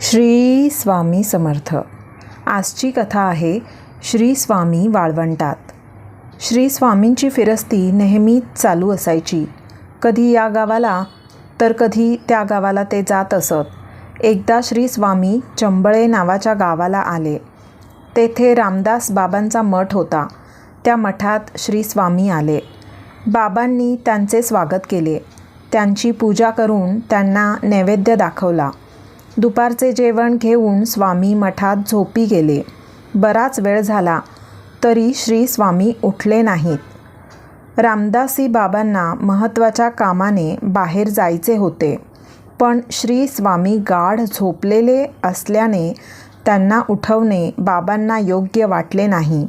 श्री स्वामी समर्थ. आजची कथा आहे श्री स्वामी वाळवंटात. श्री स्वामींची फिरस्ती नेहमीच चालू असायची. कधी या गावाला तर कधी त्या गावाला ते जात असत. एकदा श्री स्वामी चंबळे नावाच्या गावाला आले. तेथे रामदास बाबांचा मठ होता. त्या मठात श्री स्वामी आले. बाबांनी त्यांचे स्वागत केले. त्यांची पूजा करून त्यांना नैवेद्य दाखवला. दुपारचे जेवण घेऊन स्वामी मठात झोपी गेले. बराच वेळ झाला तरी श्री स्वामी उठले नाहीत. रामदासी बाबांना महत्त्वाच्या कामाने बाहेर जायचे होते पण श्री स्वामी गाढ झोपलेले असल्याने त्यांना उठवणे बाबांना योग्य वाटले नाही.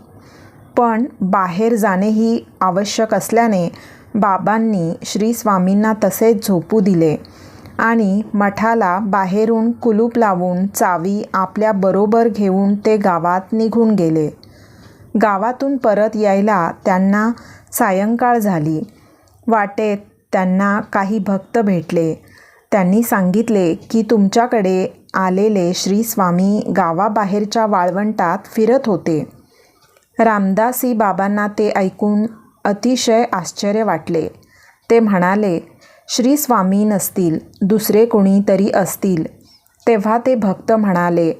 पण बाहेर जाणेही आवश्यक असल्याने बाबांनी श्री स्वामींना तसेच झोपू दिले. आणि मठाला बाहेरून कुलूप लावून चावी आपल्याबरोबर घेऊन ते गावात निघून गेले. गावातून परत यायला त्यांना सायंकाळ झाली. वाटेत त्यांना काही भक्त भेटले. त्यांनी सांगितले की तुमच्याकडे आलेले श्री स्वामी गावाबाहेरच्या वाळवंटात फिरत होते. रामदासी बाबांना ते ऐकून अतिशय आश्चर्य वाटले. ते म्हणाले श्री स्वामी नसतील दुसरे कोणीतरी असतील. तेव्हा ते भक्त म्हणाले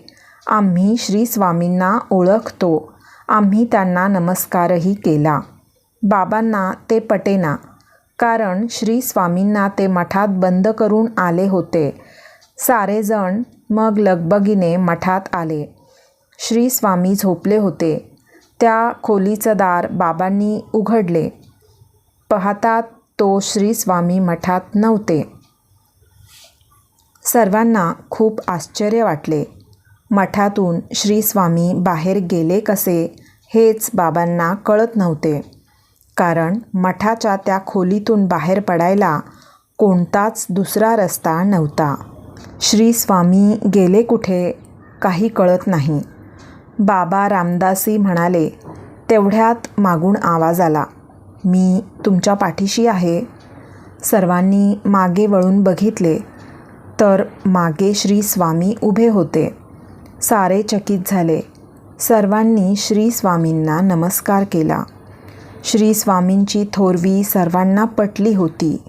आम्ही श्री स्वामींना ओळखतो. आम्ही त्यांना नमस्कारही केला. बाबांना ते पटेना. कारण श्री स्वामींना ते मठात बंद करून आले होते. सारेजण मग लगबगीने मठात आले. श्री स्वामी झोपले होते. त्या खोलीचं दार बाबांनी उघडले. पाहतात तो श्री स्वामी मठात नव्हते. सर्वांना खूप आश्चर्य वाटले. मठातून श्री स्वामी बाहेर गेले कसे हेच बाबांना कळत नव्हते. कारण मठाच्या त्या खोलीतून बाहेर पडायला कोणताच दुसरा रस्ता नव्हता. श्री स्वामी गेले कुठे काही कळत नाही. बाबा रामदासी म्हणाले तेवढ्यात मागून आवाज आला. मी तुमच्या पाठीशी आहे. सर्वांनी मागे वळून बघितले तर मागे श्री स्वामी उभे होते. सारे चकित झाले. सर्वांनी श्री स्वामींना नमस्कार केला. श्री स्वामींची थोरवी सर्वांना पटली होती.